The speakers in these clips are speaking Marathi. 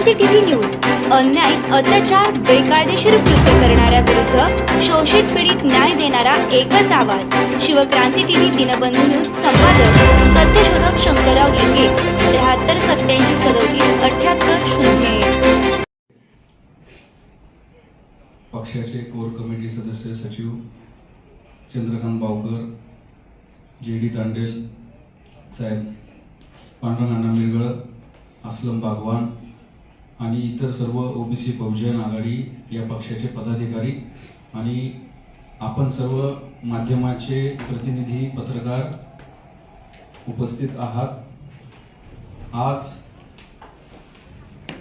क्रांती टीव्ही न्यूज. अन्याय अत्याचार बेकायदेशीर कृत्य करणाऱ्या विरुद्ध शोषित पीडित न्याय देणारा एकच आवाज. शिवक्रांती टीव्ही दिनबंधू न्यूज संपादक सत्यशोधक शंकरराव लिंगे त्र्याहत्तर सत्याऐंशी सदोतीस अठ्याहत्तर शून्य पक्षाचे कोर कमिटी सदस्य सचिव चंद्रकांत बावकर जे डी तांडेल साहेब पांडुरंग अण्णा मिरगळ असलम बागवान आणि इतर सर्व ओबीसी बहुजन आघाडी या पक्षाचे पदाधिकारी आणि आपण सर्व माध्यमाचे प्रतिनिधी पत्रकार उपस्थित आहात. आज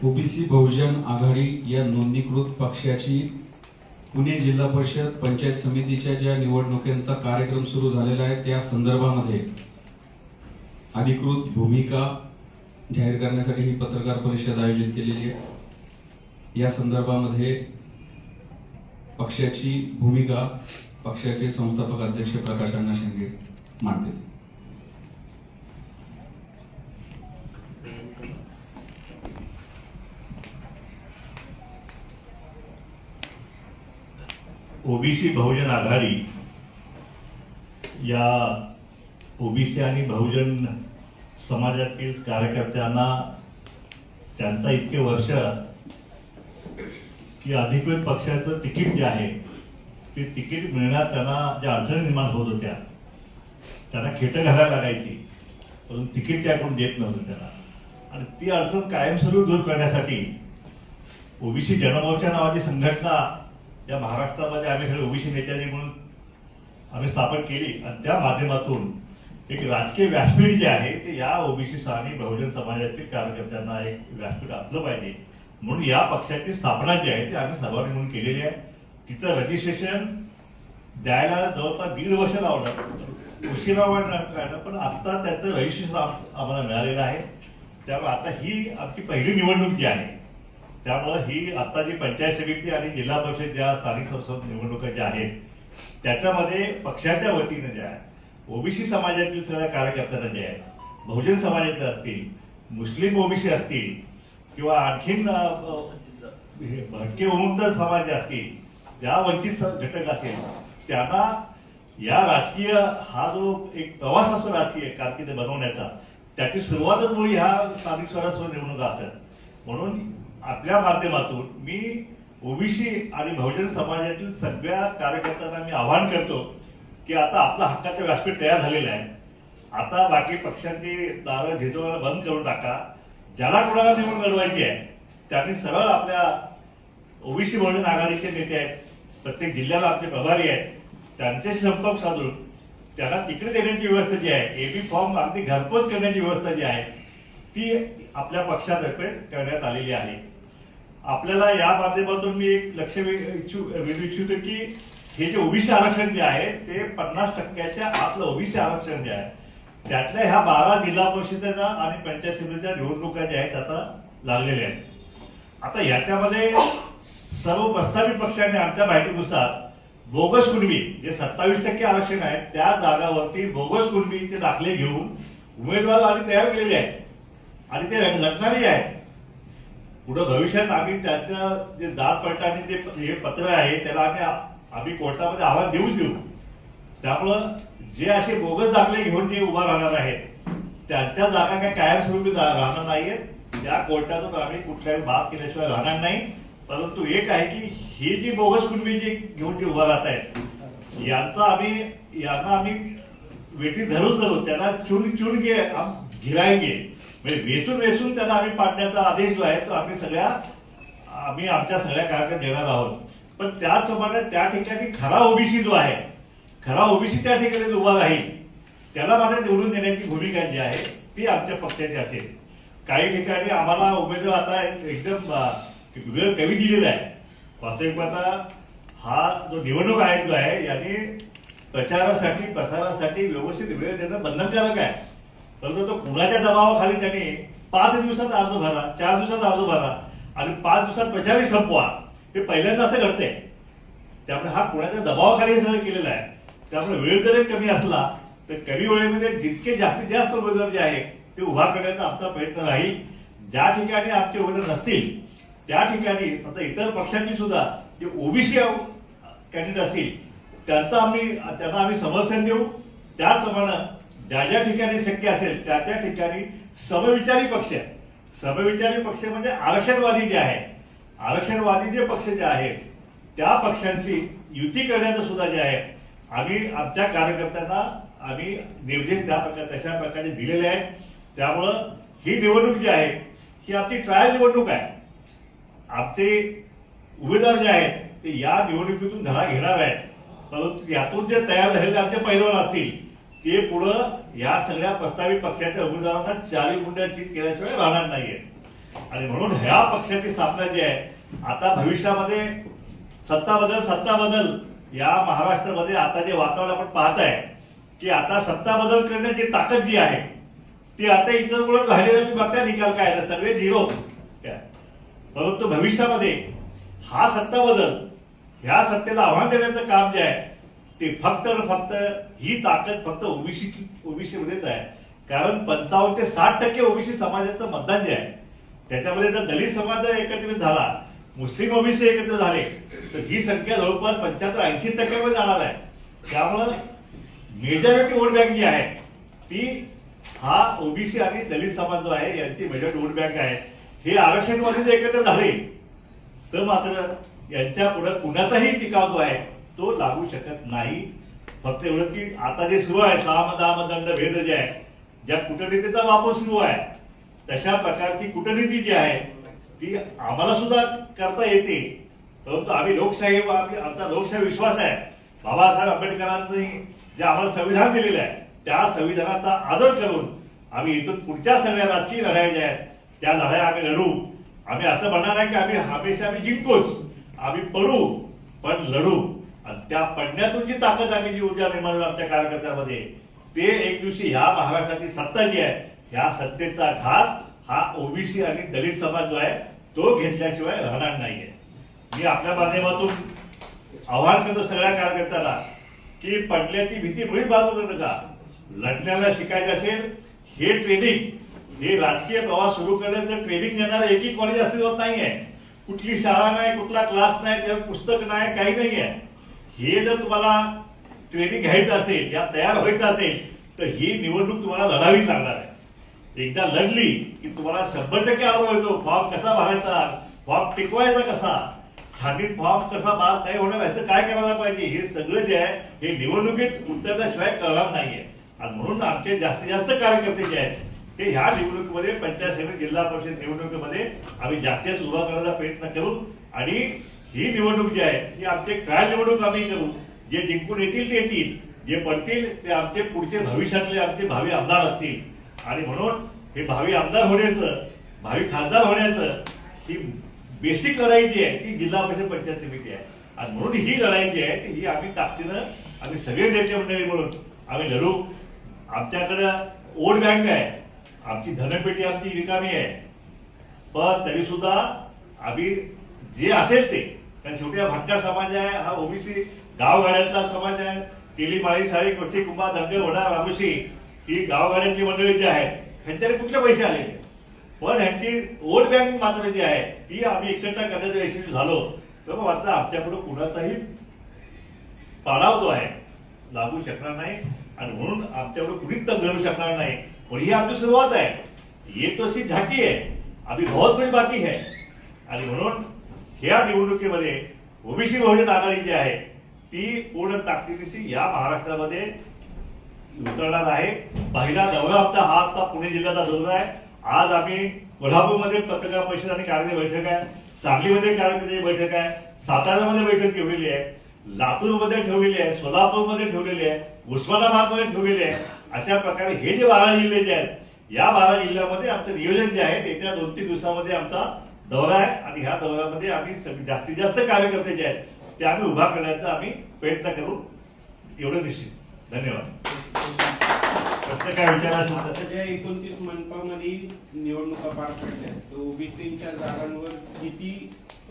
ओबीसी बहुजन आघाडी या नोंदणीकृत पक्षाची पुणे जिल्हा परिषद पंचायत समितीच्या ज्या निवडणुकांचा कार्यक्रम सुरू झालेला आहे त्या संदर्भामध्ये अधिकृत भूमिका जाहीर करण्यासाठी ही पत्रकार परिषद आयोजित केलेली आहे. या संदर्भामध्ये पक्षाची भूमिका पक्षाचे संस्थापक अध्यक्ष प्रकाश अण्णा शिंदे मांडतील. ओबीसी बहुजन आघाडी या ओबीसी आणि बहुजन समाजातील कार्यकर्त्यांना त्यांचा इतके वर्ष की अधिकृत पक्षाचं तिकीट जे आहे ते तिकीट मिळण्यात त्यांना ज्या अडचणी निर्माण होत होत्या त्यांना खेटं घालायला लागायची परंतु तिकीट त्याकडून देत नव्हतं त्याला आणि ती अडचण कायमस्वरूपी दूर करण्यासाठी ओबीसी जनमोर्चा नावाची संघटना या महाराष्ट्रामध्ये आम्ही सगळे ओबीसी नेत्यांनी म्हणून आम्ही स्थापन केली आणि त्या माध्यमातून एक राजकीय व्यासपीठ जे आहे ते या ओबीसी आणि बहुजन समाजातील कार्यकर्त्यांना एक व्यासपीठ असलं पाहिजे. म्हणून या पक्षाची स्थापना जी आहे ती आम्ही सभापती म्हणून केलेली आहे. तिचं रजिस्ट्रेशन द्यायला जवळपास दीड वर्ष लावलं. उशिरा वाढणार पण आता त्याचं रजिस्ट्रेशन आम- आम्हाला मिळालेलं आहे. त्यामुळे आता ही आमची पहिली निवडणूक जी आहे त्यामुळे ही आता जी पंचायत समिती आणि जिल्हा परिषद ज्या स्थानिक संस्था निवडणुका ज्या आहेत त्याच्यामध्ये पक्षाच्या वतीने ज्या आहेत ओबीसी समाजातील सगळ्या कार्यकर्त्यांना जे आहेत. बहुजन समाजाचे असतील मुस्लिम ओबीसी असतील किंवा आणखीन भटके उमुक्त समाज जे असतील ज्या वंचित घटक असेल त्यांना या राजकीय हा जो एक प्रवास असतो राजकीय कारकीर्द बनवण्याचा त्याची सुरुवातच मुळी ह्या स्थानिक स्वराज्य निवडणुका असतात. म्हणून आपल्या माध्यमातून मी ओबीसी आणि बहुजन समाजातील सगळ्या कार्यकर्त्यांना मी आवाहन करतो की आता आपला हक्काचं व्यासपीठ तयार झालेलं आहे. आता बाकी पक्षांची दारं झिजवायला बंद करून टाका. ज्याला कोणाला निवडून लढवायची आहे त्यांनी सरळ आपल्या ओबीसी म्हणून आघाडीचे नेते आहेत प्रत्येक जिल्ह्याला आमचे प्रभारी आहेत त्यांच्याशी संपर्क साधून त्यांना तिकडे देण्याची व्यवस्था जी आहे एबी फॉर्म अगदी घरपोच करण्याची व्यवस्था जी आहे ती आपल्या पक्षातर्फे करण्यात आलेली आहे. आपल्याला या माध्यमातून मी एक लक्ष वे- वेधू इच्छितो की हे जे ओबीसी आरक्षण जे आहे ते पन्नास टक्क्याच्या आतलं ओबीसी आरक्षण जे आहे त्यातल्या ह्या बारा जिल्हा परिषदेच्या आणि पंचायत समितीच्या निवडणुका ज्या आहेत आता लागलेल्या आहेत. आता याच्यामध्ये सर्व प्रस्तावित पक्षांनी आमच्या माहितीनुसार बोगस कुणबी जे सत्तावीस टक्के आरक्षण आहे त्या जागावरती बोगस कुणबीचे दाखले घेऊन उमेदवार आम्ही तयार केलेले आहेत. आणि ते लढणारही आहेत. पुढे भविष्यात आम्ही त्याचं जे जात पडताळणी जे हे पत्र आहे त्याला आम्ही आम्ही कोर्टामध्ये आव्हान देऊच देऊ. त्यामुळं जे असे बोगस दाखले घेऊन जे उभा राहणार आहेत त्यांच्या जागा काही कायमस्वरूपी राहणार नाहीयेत. त्या कोर्टातून आम्ही कुठल्याही भाग केल्याशिवाय राहणार नाही. परंतु एक आहे की हे जी बोगस कुणबी जी घेऊन जे उभा राहत आहेत यांचा आम्ही यांना आम्ही वेटी धरून धरून त्यांना चुन चुन घे घिरायगे म्हणजे वेचून वेचून त्यांना आम्ही पाडण्याचा आदेश जो आहे तो आम्ही सगळ्या आम्ही आमच्या सगळ्या कार्यक्रम देणार आहोत. पण त्याचप्रमाणे त्या ठिकाणी खरा ओबीसी जो आहे खरा ओबीसी त्या ठिकाणी उभा राहील त्याला माझ्या निवडून देण्याची भूमिका जी आहे ती आमच्या पक्षाची असेल. काही ठिकाणी आम्हाला उमेदवार आता एकदम वेळ कमी दिलेला आहे. वास्तविक आता हा जो निवडणूक आयोग जो आहे याने प्रचारासाठी प्रसारासाठी व्यवस्थित वेळ देणं बंधनकारक आहे. परंतु तो कुणाच्या दबावाखाली त्यांनी पाच दिवसात अर्ज भरा चार दिवसात अर्ज भरा आणि पाच दिवसात प्रचारही संपवा. हे पहिल्यांदा असं घडतंय. त्यामुळे हा पुण्याच्या दबावाखाली हे सगळं केलेलं आहे. त्यामुळे वेळ जरी कमी असला तर कमी वेळेमध्ये जितके जास्तीत जास्त उमेदवार जे आहेत ते उभा करण्याचा आमचा प्रयत्न राहील. ज्या ठिकाणी आमचे उमेदवार नसतील त्या ठिकाणी आता इतर पक्षांची सुद्धा जे ओबीसी कॅन्डिडेट असतील त्यांचं आम्ही त्यांना आम्ही समर्थन देऊ. त्याचप्रमाणे ज्या ज्या ठिकाणी शक्य असेल त्या त्या ठिकाणी समविचारी पक्ष समविचारी पक्ष म्हणजे आरक्षणवादी जे आहे आरक्षणवादी जे पक्ष जे आहेत त्या पक्षांची युती करण्याचं सुद्धा जे आहे आम्ही आमच्या कार्यकर्त्यांना आम्ही निर्देश त्या प्रकारे तशा प्रकारे दिलेले आहेत त्यामुळं ही निवडणूक जी आहे ही आपली ट्रायल निवडणूक आहे. आमचे उमेदवार जे आहेत ते या निवडणुकीतून धडा घेणार आहेत. परंतु यातून जे तयार झालेले आमचे पैलवान असतील ते पुढं या सगळ्या प्रस्तावित पक्षाच्या उमेदवारांना चारी गुंड्या केल्याशिवाय राहणार नाहीये आणि म्हणून ह्या पक्षाची स्थापना जी आहे आता भविष्यामध्ये सत्ता बदल सत्ता बदल या महाराष्ट्रामध्ये आता जे वातावरण आपण पाहत आहे की आता सत्ता बदल करण्याची ताकद जी आहे ती आता इतर मुळे राहिलेल्या बघता निकाल काय आहे, सगळे झिरो परंतु भविष्यामध्ये हा सत्ता बदल ह्या सत्तेला आव्हान देण्याचं काम जे आहे ते फक्त फक्त ही ताकद फक्त ओबीसी ओबीसी मध्येच आहे. कारण पंचावन्न ते साठ टक्के ओबीसी समाजाचं मतदान जे आहे त्याच्यामध्ये जर दलित समाज जर एकत्रित झाला मुस्लिम ओबीसी एकत्र झाले तर ही संख्या जवळपास पंच्याहत्तर ऐंशी टक्क्यामध्ये जाणार आहे. त्यामुळं मेजॉरिटी वोट बँक जी आहे ती हा ओबीसी आणि दलित समाज जो आहे यांची मेजॉरिटी वोट बँक आहे. हे आरक्षणमध्ये जर एकत्र झाले तर मात्र यांच्या पुढे कुणाचाही टिकाव जो आहे तो लागू शकत नाही. फक्त एवढं की आता जे सुरू आहे सहा दहा मतदंड भेद जे आहे ज्या कूटनीतीचा वापर सुरू आहे तशा प्रकारची कूटनीती जी आहे ती आम्हाला सुद्धा करता येते. परंतु आम्ही लोकशाही आम्ही- आमचा लोकशाही विश्वास आहे. बाबासाहेब आंबेडकरांनी जे आम्हाला संविधान दिलेलं आहे त्या संविधानाचा आदर करून आम्ही इथून पुढच्या संविधानाची लढाई ज्या आहेत त्या लढाई आम्ही लढू. आम्ही असं म्हणणार नाही की आम्ही हमेशा आम्ही जिंकतोच. आम्ही पडू पण लढू. आणि त्या पडण्यातून जी ताकद आम्ही जी ऊर्जा निर्माण आमच्या कार्यकर्त्यामध्ये ते एक दिवशी ह्या महाराष्ट्राची सत्ता जी आहे ह्या सत्तेचा घास हा ओबीसी आणि दलित समाज जो आहे तो घेतल्याशिवाय राहणार नाहीये. मी आपल्या माध्यमातून आव्हान करतो सगळ्या कार्यकर्त्याला की पडल्याची भीती मुळी बाजू नका. लढण्याला शिकायचं असेल हे ट्रेनिंग हे राजकीय प्रवास सुरू करण्याचं ट्रेनिंग देणारं एकही कॉलेज अस्तित्वात नाही आहे कुठली शाळा नाही कुठला क्लास नाही त्यावर पुस्तक नाही काही नाही आहे हे जर तुम्हाला ट्रेनिंग घ्यायचं असेल या तयार व्हायचं असेल तर ही निवडणूक तुम्हाला लढावीच लागणार आहे. एकदा लढली की तुम्हाला शंभर टक्के अनुभव येतो फॉर्म कसा भरायचा फॉर्म टिकवायचा कसा? छातीत फॉर्म कसा बाद नाही होणार याचं काय करायला पाहिजे? हे सगळं जे आहे हे निवडणुकीत उतरल्याशिवाय कळणार नाहीये. आणि म्हणून आमचे जास्तीत जास्त कार्यकर्ते जे आहेत ते ह्या निवडणुकीमध्ये पंचायत समिती जिल्हा परिषद निवडणुकीमध्ये आम्ही जास्तीत उभा करण्याचा प्रयत्न करू. आणि ही निवडणूक जी आहे ही आमची काय निवडणूक आम्ही करू. जे जिंकून येतील ते येतील. जे पडतील ते आमचे पुढचे भविष्यातले आमचे भावी आमदार असतील. आणि म्हणून हे भावी आमदार होण्याचं भावी खासदार होण्याचं ही बेसिक लढाई जी आहे ती जिल्हा परिषद पंचायत समिती आहे. आणि म्हणून ही लढाई जी आहे ती ही आम्ही ताकदीनं आम्ही सगळे नेते मंडळी म्हणून आम्ही लढू. आमच्याकडं वोट बँक आहे आमची धनपेटी आमची रिकामी आहे. पण तरी सुद्धा आम्ही जे असेल ते कारण शेवटी हा भटका समाज आहे हा ओबीसी गावगाड्यातला समाज आहे. केली माळी साळी कोठी कुंभा धनगर वडा राबुशी ही गावगाड्यांची मंडळी जी आहेत ह्यांच्याकडे कुठले पैसे आलेले पण ह्यांची वोट बँक मात्र जी आहे ती आम्ही एकत्र करण्याचा यशस्वी झालो. तर मग आता आमच्याकडे कुणाचाही पाडाव जो आहे लागू शकणार नाही. आणि म्हणून आमच्याकडे कुणीच तर धरू शकणार नाही. पण ही आमची सुरुवात आहे. ये तो अशी झाकी आहे. आम्ही बहुत कुछ बाकी आहे. आणि म्हणून ह्या निवडणुकीमध्ये ओबीसी बहुजन आघाडी जी आहे ती पूर्ण ताकदीशी या महाराष्ट्रामध्ये उतरणार आहे. पहिला दौरा आमचा हा आता पुणे जिल्ह्याचा दौरा आहे. आज आम्ही कोल्हापूरमध्ये पत्रकार परिषद आणि कार्यकारी बैठक आहे. सांगलीमध्ये कार्यकर्त्याची बैठक आहे. साताऱ्यामध्ये बैठक ठेवलेली आहे. लातूरमध्ये ठेवलेली आहे. सोलापूरमध्ये ठेवलेली आहे. उस्मानाबादमध्ये ठेवलेली आहे. अशा प्रकारे हे जे बारा जिल्हे जे आहेत या बारा जिल्ह्यामध्ये आमचं नियोजन जे आहे येत्या दोन तीन दिवसामध्ये आमचा दौरा आहे. आणि ह्या दौऱ्यामध्ये आम्ही सग- जास्तीत जास्त कार्यकर्ते जे आहेत ते आम्ही उभा करण्याचा आम्ही प्रयत्न करू. एवढं निश्चित. धन्यवाद. काय? आता ज्या एकोणतीस मनपामध्ये निवडणुका पार पडल्या तर ओबीसीच्या जागांवर किती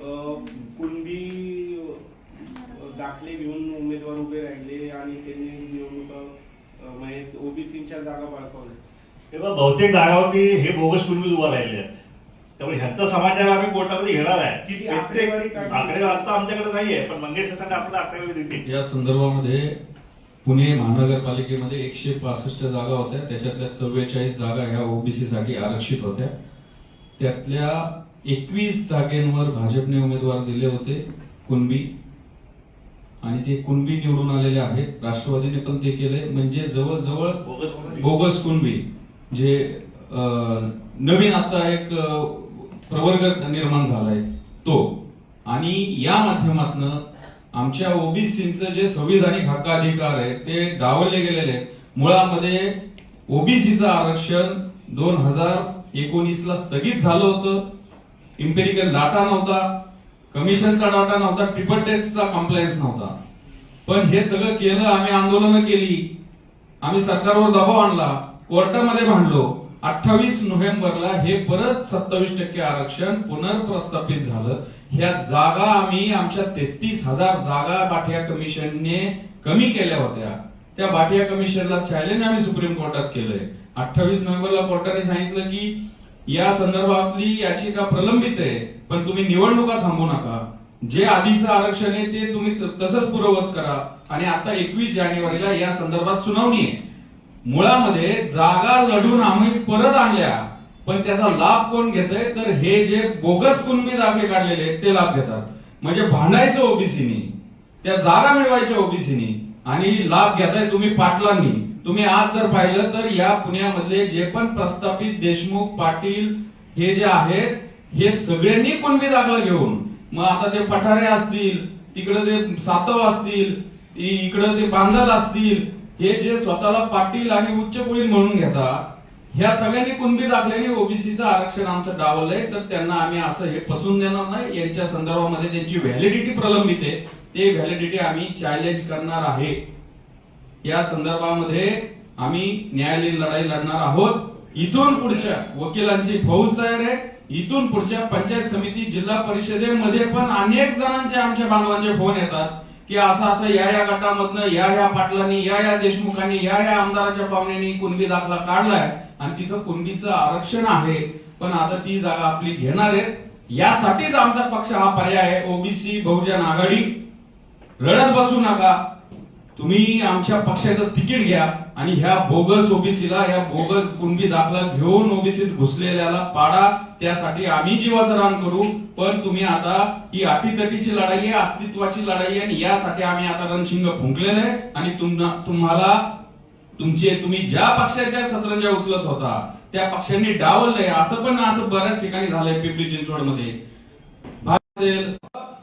अं, कुणबी अं, दाखले घेऊन उमेदवार उभे राहिले आणि त्यांनी निवडणुका म्हणजे ओबीसीच्या जागा बळकावल्या तेव्हा बहुतेक जागावरती हे बोगस कुणबी उभा राहिले आहेत त्यामुळे ह्यांचा समाचार आम्ही कोर्टामध्ये घेणार आहे किती आकडेवारी? आकडेवारी आता आमच्याकडे नाहीये पण मंगेश सरांनी आपल्याला आकडेवारी दिली या संदर्भामध्ये पुणे महानगरपालिकेमध्ये एकशे पासष्ट जागा होत्या. त्याच्यातल्या चव्वेचाळीस जागा ह्या ओबीसी साठी आरक्षित होत्या. त्यातल्या एकवीस जागेंवर भाजपने उमेदवार दिले होते कुणबी. आणि ते कुणबी निवडून आलेले आहेत. राष्ट्रवादीने पण ते केले म्हणजे जवळजवळ बोगस कुणबी जे नवीन आता एक प्रवर्ग निर्माण झालाय तो. आणि या माध्यमातनं आमच्या ओबीसीचं जे संविधानिक हक्काधिकार आहे ते डावलले गेलेले मुळामध्ये ओबीसीचं आरक्षण दोन हजार एकोणीसला स्थगित झालं होतं. इम्पेरिकल डाटा नव्हता. कमिशनचा डाटा नव्हता. ट्रिपल टेस्टचा कम्प्लायन्स नव्हता. पण हे सगळं केलं आम्ही आंदोलनं केली. आम्ही सरकारवर दबाव आणला. कोर्टामध्ये भांडलो. अठ्ठावीस नोव्हेंबरला हे परत सत्तावीस टक्के आरक्षण पुनर्प्रस्थापित झालं. ह्या जागा आम्ही आमच्या तेहतीस हजार जागा बाठिया कमिशनने कमी केल्या होत्या. त्या बाठिया कमिशनला चॅलेंज आम्ही सुप्रीम कोर्टात केलंय. अठ्ठावीस नोव्हेंबरला कोर्टाने सांगितलं की या संदर्भातली याचिका प्रलंबित आहे पण तुम्ही निवडणुका थांबू नका. जे आधीचं आरक्षण आहे ते तुम्ही तसंच पुरवत करा. आणि आता एकवीस जानेवारीला या संदर्भात सुनावणी आहे. मुळामध्ये जागा लढून आम्ही परत आणल्या पण त्याचा लाभ कोण घेतय? तर हे जे बोगस कुणबी दाखले काढलेले आहेत ते लाभ घेतात. म्हणजे भांडायचं ओबीसीनी त्या जागा मिळवायच्या ओबीसीनी आणि लाभ घेताय तुम्ही पाटलांनी. तुम्ही आज जर पाहिलं तर या पुण्यामधले जे पण प्रस्थापित देशमुख पाटील हे जे आहेत हे सगळ्यांनी कुणबी दाखला घेऊन मग आता ते पठारे असतील तिकडे ते सातव असतील इकडं ते बांधल असतील हे जे स्वतःला पाटील आणि उच्च पुढील म्हणून घेतात ह्या सगळ्यांनी कुणबी दाखल्याने ओबीसीचं आरक्षण आमचं डावलंय तर त्यांना आम्ही असं हे फसून देणार नाही. यांच्या संदर्भामध्ये त्यांची व्हॅलिडिटी प्रलंबित. आहे ते व्हॅलिडिटी आम्ही चॅलेंज करणार आहे. या संदर्भामध्ये आम्ही न्यायालयीन लढाई लढणार आहोत. इथून पुढच्या वकिलांची फौज तयार आहे. इथून पुढच्या पंचायत समिती जिल्हा परिषदेमध्ये पण अनेक जणांचे आमच्या बांधवांचे फोन येतात. की असं असं या या गटामधनं या या पाटलांनी या या देशमुखांनी या या आमदाराच्या पाहुण्यांनी कुणबी दाखला काढलाय आणि तिथं कुणबीचं आरक्षण आहे. पण आता ती जागा आपली घेणार आहे यासाठीच आमचा पक्ष हा पर्याय आहे. ओबीसी बहुजन आघाडी. रडत बसू नका. तुम्ही आमच्या पक्षाचं तिकीट घ्या आणि ह्या बोगस ओबीसीला ह्या बोगस कुणबी दाखला घेऊन ओबीसीत घुसलेल्याला पाडा. त्यासाठी आम्ही जीवाचं रान करू. पण तुम्ही आता ही अटीतटीची लढाई आहे अस्तित्वाची लढाई आहे आणि यासाठी आम्ही आता रणशिंग फुंकलेलं आहे. आणि तुम्हाला तुमचे तुम्ही ज्या पक्षाच्या सतरंजा उचलत होता त्या पक्षांनी डावललंय. असं पण असं बऱ्याच ठिकाणी झालंय पिंपरी चिंचवडमध्ये.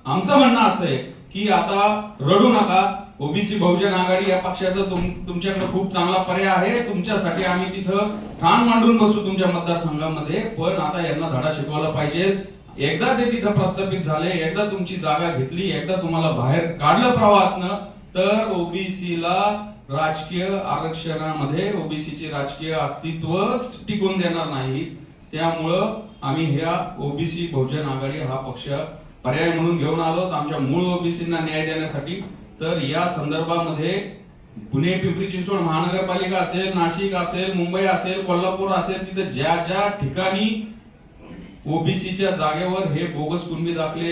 आमचं म्हणणं असं आहे की आता रडू नका. ओबीसी बहुजन आघाडी या पक्षाचा तुमच्याकडे खूप चांगला पर्याय आहे. तुमच्यासाठी आम्ही तिथं ठाण मांडून बसू तुमच्या मतदारसंघामध्ये. पण आता यांना धडा शिकवायला पाहिजे. एकदा ते तिथं प्रस्थापित झाले एकदा तुमची जागा घेतली एकदा तुम्हाला बाहेर काढलं प्रवाहातनं तर ओबीसीला राजकीय आरक्षणामध्ये ओबीसीचे राजकीय अस्तित्व टिकून देणार नाही. त्यामुळं आम्ही ह्या ओबीसी बहुजन आघाडी हा पक्ष पर्याय म्हणून घेऊन आलो आमच्या मूळ ओबीसींना न्याय देण्यासाठी तर या संदर्भामध्ये पुणे पिंपरी चिंचवड महानगरपालिका असेल नाशिक असेल मुंबई असेल कोल्हापूर असेल तिथे ज्या ज्या ठिकाणी ओबीसीच्या जागेवर हे बोगस कुणबी दाखले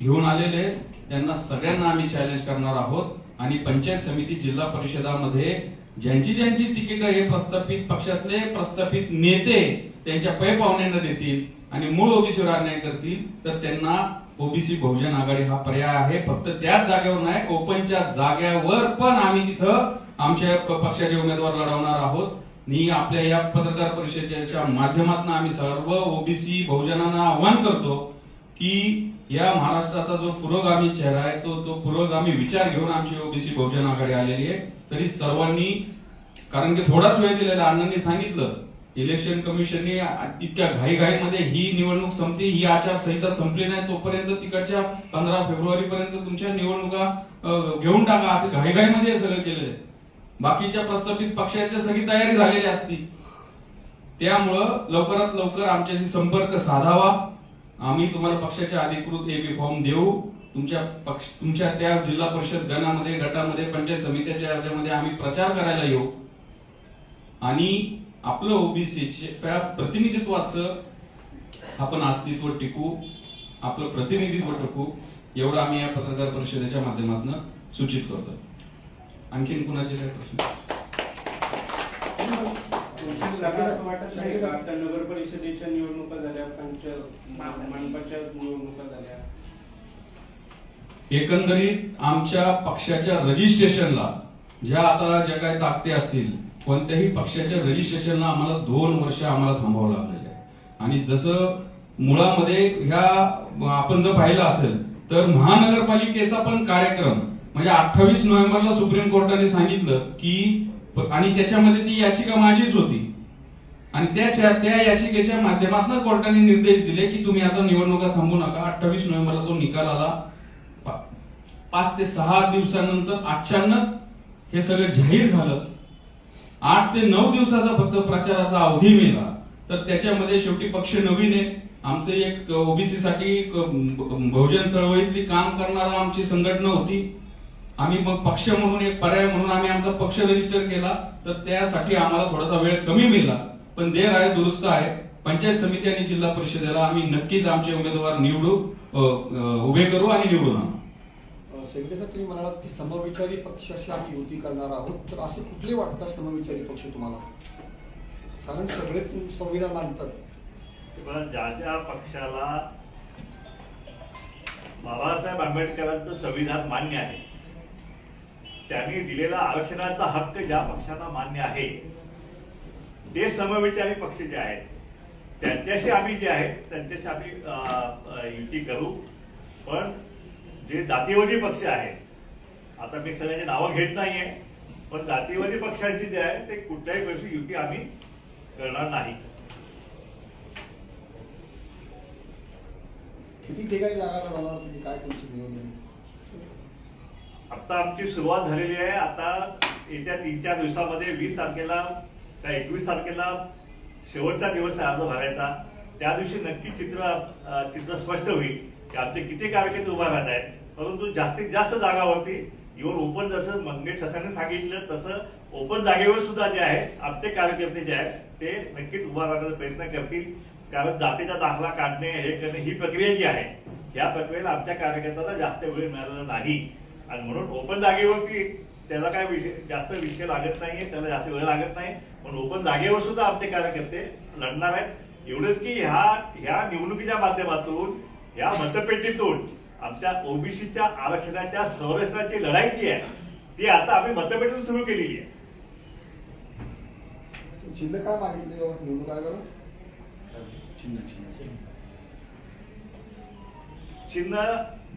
घेऊन आलेले त्यांना सगळ्यांना आम्ही चॅलेंज करणार आहोत. आणि पंचायत समिती जिल्हा परिषदामध्ये ज्यांची ज्यांची तिकीट हे प्रस्थापित पक्षातले प्रस्थापित नेते त्यांच्या पै पाहुण्यांना देतील आणि मूळ ओबीसीवर अन्याय करतील तर त्यांना ओबीसी बहुजन आघाडी हा पर्याय आहे. फक्त त्याच जागेवर नाही ओपनच्या जाग्यावर पण आम्ही तिथं आमच्या पक्षाचे उमेदवार लढवणार आहोत. मी आपल्या या पत्रकार परिषदेच्या माध्यमातून आम्ही सर्व ओबीसी बहुजनांना आव्हान करतो की या महाराष्ट्राचा जो पुरोगामी चेहरा आहे तो तो पुरोगामी विचार घेऊन आमची ओबीसी बहुजन आघाडी आलेली आहे. तरी सर्वांनी कारण की थोडाच वेळ दिलेला अण्णांनी सांगितलं इलेक्शन कमिशनने इतक्या घाईघाईमध्ये ही निवडणूक संपते ही आचारसंहिता संपली नाही तोपर्यंत तिकडच्या पंधरा फेब्रुवारी पर्यंत तुमच्या निवडणुका घेऊन टाका. असं घाईघाईमध्ये हे सगळं केलेलं आहे. बाकीच्या प्रस्थापित पक्षाची सगळी तयारी झालेली असती. त्यामुळं लवकरात लवकर आमच्याशी संपर्क साधावा. आम्ही तुम्हाला पक्षाचे अधिकृत एबी फॉर्म देऊ. तुमच्या पक्ष तुमच्या त्या जिल्हा परिषद गणामध्ये गटामध्ये पंचायत समितीच्या याच्यामध्ये आम्ही प्रचार करायला येऊ. आणि आपलं ओबीसीच्या प्रतिनिधित्वाचं आपण अस्तित्व टिकू आपलं प्रतिनिधित्व टिकू एवढं आम्ही या पत्रकार परिषदेच्या माध्यमातून सूचित करतो. आणखीन कुणाचे काय प्रश्न? नगर परिषदेच्या निवडणुका झाल्या पंच निवडणुका झाल्या एकंदरीत आमच्या पक्षाच्या रजिस्ट्रेशनला ज्या आता ज्या काही ताकदी असतील कोणत्याही पक्षाच्या रजिस्ट्रेशनला आम्हाला दोन वर्ष आम्हाला थांबावं लागलेलं आहे. आणि जसं मुळामध्ये ह्या आपण जर पाहिलं असेल तर महानगरपालिकेचा पण कार्यक्रम म्हणजे अठ्ठावीस नोव्हेंबरला सुप्रीम कोर्टाने सांगितलं की आणि त्याच्यामध्ये ती याचिका माझीच होती. आणि त्या त्या याचिकेच्या माध्यमातून कोर्टाने निर्देश दिले की तुम्ही आता निवडणुका थांबू नका. अठ्ठावीस नोव्हेंबरला तो निकाल आला. पाच ते सहा दिवसानंतर अचानक हे सगळं जाहीर झालं. आठ ते नऊ दिवसाचा फक्त प्रचाराचा अवधी मिळाला तर त्याच्यामध्ये शेवटी पक्ष नवीन आहे. आमचे एक ओबीसी साठी बहुजन चळवळीतली काम करणारा आमची संघटना होती. आम्ही मग पक्ष म्हणून एक पर्याय म्हणून आम्ही आमचा पक्ष रजिस्टर केला. तर त्यासाठी आम्हाला थोडासा वेळ कमी मिळाला पण देर आहे दुरुस्त आहे. पंचायत समिती आणि जिल्हा परिषदेला आम्ही नक्कीच आमचे उमेदवार निवडू उभे करू आणि निवडून आणू शेगडे तुम्ही म्हणालात की समविचारी पक्षाशी आम्ही युती करणार आहोत. तर असे कुठले वाटतात समविचारी पक्ष तुम्हाला? कारण सगळेच संविधान मानतात. ज्या ज्या पक्षाला बाबासाहेब आंबेडकरांचं संविधान मान्य आहे त्यांनी दिलेला आरक्षणाचा हक्क ज्या पक्षाला मान्य आहे ते समविचारी पक्ष जे आहेत त्यांच्याशी आम्ही जे आहे त्यांच्याशी आम्ही युती करू. पण जे जातीवादी पक्ष आहेत आता मी सगळ्यांची नावं घेत नाहीये पण जातीवादी पक्षांची जे आहे ते कुठल्याही पक्षी युती आम्ही करणार नाही. किती ठिकाणी तुम्ही? काय तुमचं नियोजन? आता आमची सुरुवात झालेली आहे. आता येत्या तीन चार दिवसामध्ये वीस तारखेला त्या एकवीस तारखेला शेवटचा दिवस आहे अर्ज भरायचा. त्या दिवशी नक्की चित्र चित्र स्पष्ट होईल की आमचे किती कार्यकर्ते उभा राहत आहेत. परंतु जास्तीत जास्त जागावरती इव्हन ओपन जसं मंगेश ससाने सांगितलं तसं ओपन जागेवर सुद्धा जे आहे आमचे कार्यकर्ते जे आहेत ते नक्कीच उभा राहण्याचा प्रयत्न करतील. कारण जातीचा दाखला काढणे हे करणे ही प्रक्रिया जी आहे या प्रक्रियेला आमच्या कार्यकर्त्याला जास्त वेळ मिळालेला नाही. आणि म्हणून ओपन जागेवरती त्याला काय विषय जास्त विषय लागत नाहीये त्याला जास्त वेळ लागत नाही. पण ओपन जागेवर सुद्धा आमचे कार्यकर्ते लढणार आहेत. एवढंच की ह्या ह्या निवडणुकीच्या माध्यमातून ह्या मतपेटीतून आमच्या ओबीसीच्या आरक्षणाच्या संरक्षणाची लढाई जी आहे ती आता आम्ही मतपेटीतून सुरू केलेली आहे. चिन्ह काय मागितले हो? निवडणूक चिन्ह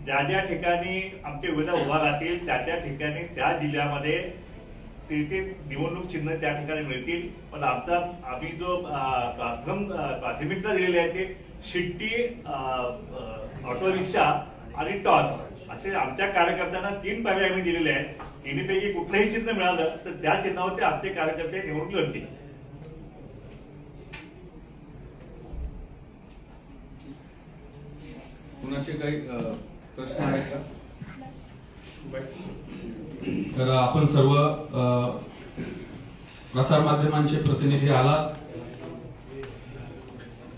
ज्या ज्या ठिकाणी आमचे उमेदवार उभा राहतील त्या त्या ठिकाणी त्या जिल्ह्यामध्ये ते ते निवडणूक चिन्ह त्या ठिकाणी मिळतील. पण आमचा आम्ही जो प्राथम प्राथमिकता दिलेली आहे ते शिट्टी ऑटो रिक्षा आणि टॉर्च असे आमच्या कार्यकर्त्यांना तीन पर्याय आम्ही दिलेले आहेत. तिन्हीपैकी कुठलंही चिन्ह मिळालं तर त्या चिन्हावरती आमचे कार्यकर्ते निवडून लढतील. कुणाचे काही प्रश्न आहेत का? तर आपण सर्व प्रसार माध्यमांचे प्रतिनिधी आलात.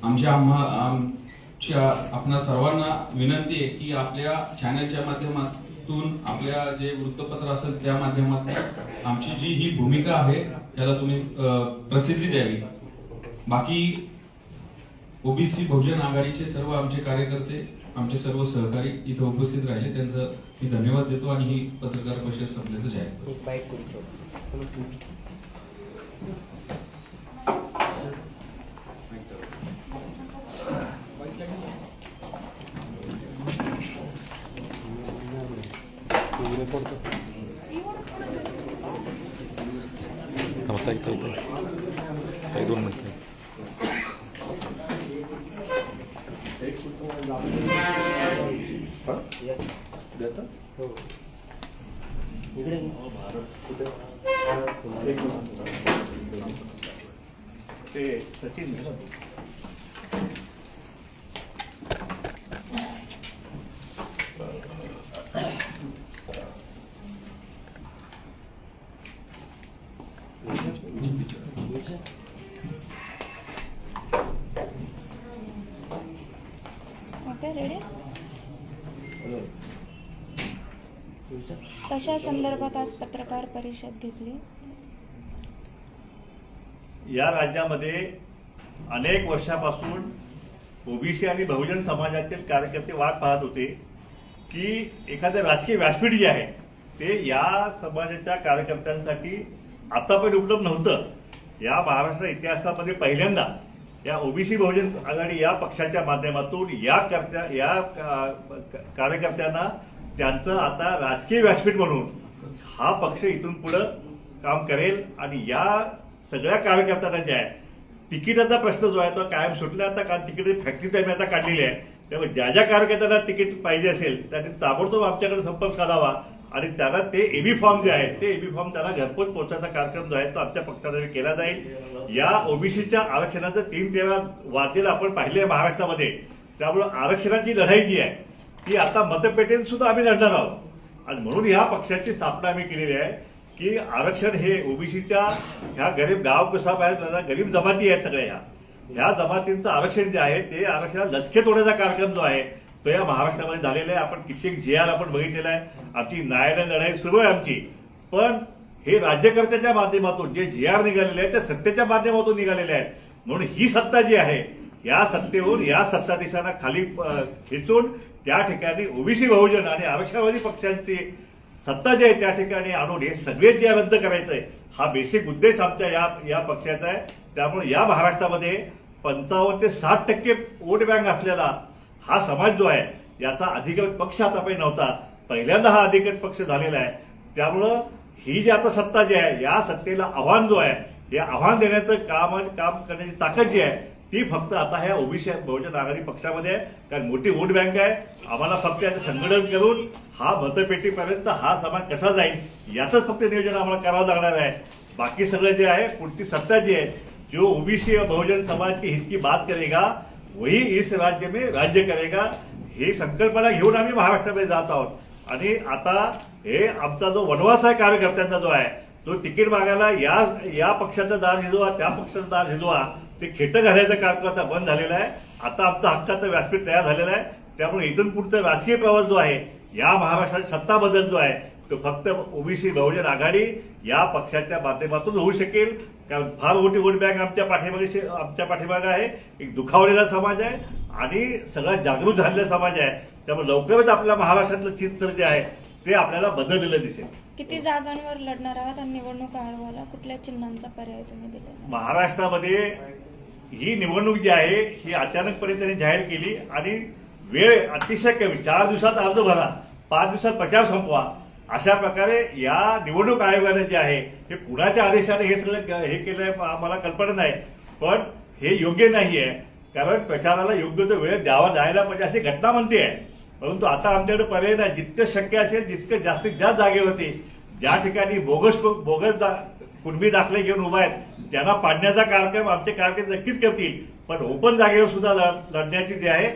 आमच्या आम्हा आमच्या आपणा सर्वांना विनंती आहे की आपल्या चॅनलच्या माध्यमातून आपल्या जे वृत्तपत्र असेल त्या माध्यमातून आमची जी ही भूमिका आहे त्याला तुम्ही प्रसिद्धी द्यावी. बाकी ओबीसी बहुजन आघाडीचे सर्व आमचे कार्यकर्ते आमचे सर्व सहकारी इथं उपस्थित राहिले. त्यांचं मी धन्यवाद देतो आणि ही पत्रकार परिषद संपल्याचं जाहीर करतो. कशा संदर्भात आज पत्रकार परिषद घेतली? या राज्यामध्ये अनेक वर्षापासून ओबीसी आणि बहुजन समाजातील कार्यकर्ते वाट पाहत होते की एखादं राजकीय व्यासपीठ जे आहे ते या समाजाच्या कार्यकर्त्यांसाठी आतापर्यंत उपलब्ध नव्हतं. या महाराष्ट्र इतिहासामध्ये पहिल्यांदा या ओबीसी बहुजन आघाडी या पक्षाच्या माध्यमातून या कर्त्या या का- कार्यकर्त्यांना त्यांचं आता राजकीय व्यासपीठ म्हणून हा पक्ष इथून पुढं काम करेल आणि या सगळ्या कार्यकर्त्यांना जे आहे तिकिटाचा प्रश्न जो आहे तो कायम सुटला आता कारण तिकीट फॅक्टरी त्यांनी आता काढलेली आहे. त्यामुळे ज्या ज्या कार्यकर्त्यांना तिकीट पाहिजे असेल त्यांनी ताबडतोब आमच्याकडे संपर्क साधावा. आणि त्याला ते एबी फॉर्म जे आहे ते एबी फॉर्म त्याला घरपोच पोहोचायचा कार्यक्रम जो आहे तो आमच्या पक्षातर्फे केला जाईल. या ओबीसीच्या आरक्षणाचं तीन तेरा वादेला आपण पाहिले आहे महाराष्ट्रामध्ये. त्यामुळे आरक्षणाची लढाई जी आहे ती आता मतपेटीत सुद्धा आम्ही लढणार आहोत. आणि म्हणून ह्या पक्षाची स्थापना आम्ही केलेली आहे की आरक्षण हे ओबीसीच्या ह्या गरीब गाव कसा बाहेर गरीब जमाती आहेत सगळ्या ह्या. ह्या जमातींचं आरक्षण जे आहे ते आरक्षणाला लचके तोडण्याचा कार्यक्रम जो आहे तो या महाराष्ट्रामध्ये झालेलं आहे. आपण कित्येक जे आर आपण बघितलेला आहे. आमची न्यायालयीन लढाई सुरू आहे आमची. पण हे राज्यकर्त्याच्या माध्यमातून जे जे आर निघालेले आहेत ते सत्तेच्या माध्यमातून निघालेले आहेत. म्हणून ही सत्ता जी आहे या सत्तेहून या सत्ताधीशांना खाली खेचून त्या ठिकाणी ओबीसी बहुजन आणि आरक्षणवादी पक्षांची सत्ता जी आहे त्या ठिकाणी आणून हे सगळे जे रद्द करायचंय. हा बेसिक उद्देश आमच्या या या पक्षाचा आहे. त्यामुळे या महाराष्ट्रामध्ये पंचावन्न ते साठ टक्के वोट बँक असलेला हा समाज जो आहे याचा अधिकृत पक्ष आतापर्यंत नव्हता. पहिल्यांदा हा अधिकृत पक्ष झालेला आहे. त्यामुळं ही जी आता सत्ता जी आहे या सत्तेला आव्हान जो आहे हे आव्हान देण्याचं काम काम करण्याची ताकद जी आहे ती फक्त आता ह्या ओबीसी बहुजन आघाडी पक्षामध्ये आहे. कारण मोठी वोट बँक आहे. आम्हाला फक्त याचं संघटन करून हा मतपेटीपर्यंत हा समाज कसा जाईल याचंच फक्त नियोजन आम्हाला करावं लागणार आहे. बाकी सगळं जे आहे पुढची सत्ता जी आहे जो ओबीसी और बहुजन समाज की हित की बात करेगा वही इस राज्य में राज्य करेगा ही संकल्पना घेऊन आम्ही महाराष्ट्रामध्ये जात आहोत. आणि आता हे आमचा जो वनवास आहे कार्यकर्त्यांचा जो आहे तो तिकीट मागायला या या पक्षाचं दार हिजवा त्या पक्षाचं दार हिजवा ते खेटं घालायचं कार्यक्रम आता बंद झालेला आहे. आता आमचा हक्काचं व्यासपीठ तयार झालेलं आहे. त्यामुळे इथून पुढचा राजकीय प्रवास जो आहे या महाराष्ट्रात सत्ता बदल जो आहे तो फक्त ओबीसी बहुजन आघाडी या पक्षाच्या माध्यमातून होऊ शकेल. कारण फार मोठी वोट बँक आमच्या पाठीमागे आमच्या पाठीमागे आहे. एक दुखावलेला समाज आहे आणि सगळा जागृत झालेला समाज आहे. त्यामुळे लवकरच आपल्या महाराष्ट्रातलं चित्र जे आहे ते आपल्याला बदललेलं दिसेल. किती जागांवर लढणार आहात आणि निवडणूक आयोगाला कुठल्या चिन्हांचा पर्याय तुम्ही दिलेला महाराष्ट्रामध्ये ही निवडणूक जी आहे ही अचानकपणे त्यांनी जाहीर केली आणि वेळ अतिशय कमी. चार दिवसात अर्ज भरा. पाच दिवसात प्रचार संपवा. अशा प्रकारे या निवडणूक आयोगाने जे आहे हे कुणाच्या आदेशाने हे सगळं हे केलंय आम्हाला कल्पना नाही. पण हे योग्य नाही आहे कारण प्रचाराला योग्य तो वेळ द्यावा द्यायला पाहिजे अशी घटना म्हणते. आहे परंतु आता आमच्याकडे पर्याय नाही. जितकं शक्य असेल जितकं जास्तीत जास्त जागेवरती ज्या ठिकाणी बोगस बोगस दा- कुणबी दाखले घेऊन उभा आहेत त्यांना पाडण्याचा कार्यक्रम आमचे कार्यकर्ते नक्कीच करतील. पण ओपन जागेवर सुद्धा लढण्याची जी आहे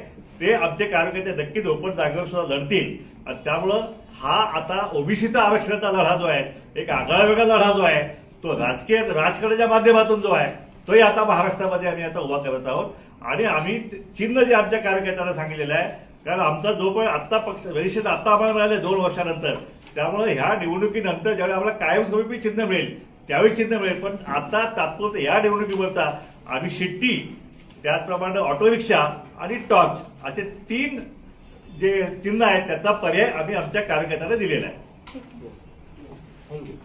ते आमचे कार्यकर्ते नक्कीच ओपन जागेवर सुद्धा लढतील. आणि त्यामुळं हा आता ओबीसीचा आरक्षणाचा लढा जो आहे एक आगळा वेगळा लढा जो आहे तो राजकीय राजकारणाच्या माध्यमातून जो आहे तोही आता महाराष्ट्रामध्ये आम्ही आता उभा करत आहोत. आणि आम्ही चिन्ह जे आमच्या कार्यकर्त्यांना सांगितलेलं आहे कारण आमचा जो पण आत्ता पक्ष परिषद आता आम्हाला मिळाले दोन वर्षानंतर त्यामुळे ह्या निवडणुकीनंतर ज्यावेळी आम्हाला कायमस्वरूपी चिन्ह मिळेल त्यावेळी चिन्ह मिळेल. पण आता तात्पुरतं या निवडणुकीवरता आम्ही शिट्टी त्याचप्रमाणे ऑटो रिक्षा आणि टॉर्च असे तीन जे चिन्ह आहेत त्याचा पर्याय आम्ही आमच्या कार्यकर्त्यांना दिलेला आहे. थँक्यू